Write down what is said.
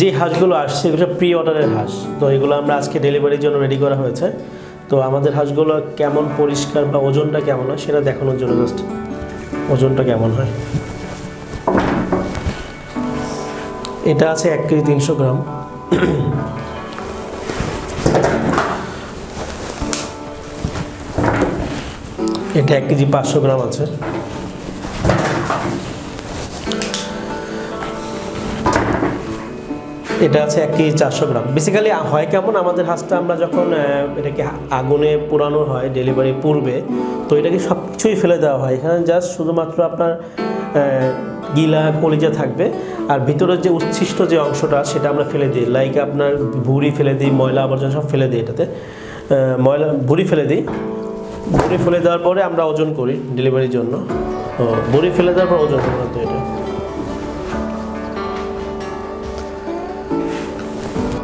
যে হাঁসগুলো আসছে এগুলো প্রি অর্ডারের হাঁস, তো এগুলো আমরা আজকে ডেলিভারির জন্য রেডি করা হয়েছে। তো আমাদের হাঁসগুলো কেমন পরিষ্কার বা ওজনটা কেমন হয় সেটা দেখানোর জন্য জাস্ট ওজনটা কেমন হয়। এটা আছে এক কেজি তিনশো গ্রাম। এটা এক কেজি পাঁচশো গ্রাম আছে। এটা আছে এক কেজি চারশো গ্রাম। বেসিক্যালি হয় কেমন? আমাদের হাঁসটা আমরা যখন এটাকে আগুনে পোড়ানো হয় ডেলিভারি পূর্বে, তো এটাকে সব কিছুই ফেলে দেওয়া হয়। এখানে জাস্ট শুধুমাত্র আপনার গিলা, কলিজা থাকবে। আর ভিতরের যে উচ্ছিষ্ট যে অংশটা, সেটা আমরা ফেলে দিই। লাইক আপনার ভুড়ি ফেলে দিই, ময়লা আবর্জনা সব ফেলে দিই এটাতে। ময়লা, ভুড়ি ফেলে দিই। ভুড়ি ফেলে দেওয়ার পরে আমরা ওজন করি ডেলিভারির জন্য। ভুড়ি ফেলে দেওয়ার পর ওজন করতে এটা